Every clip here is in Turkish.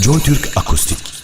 Joy Türk Akustik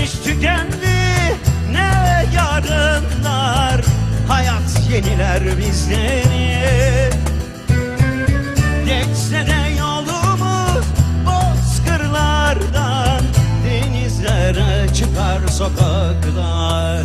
geçmiş tükendi. Ne yarınlar Hayat yeniler bizleri Geçse de yolumuz bozkırlardan Denizlere çıkar sokaklar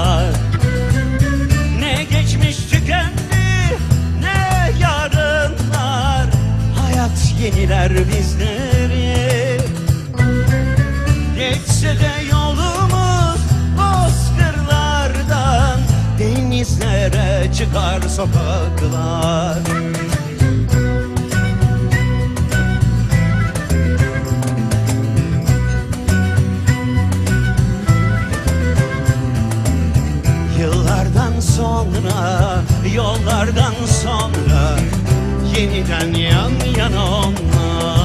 yeniler bizleri Geçse de yolumuz bozkırlardan Denizlere çıkar sokaklar. Yıllardan sonra, yollardan sonra Yeniden yan yana onlar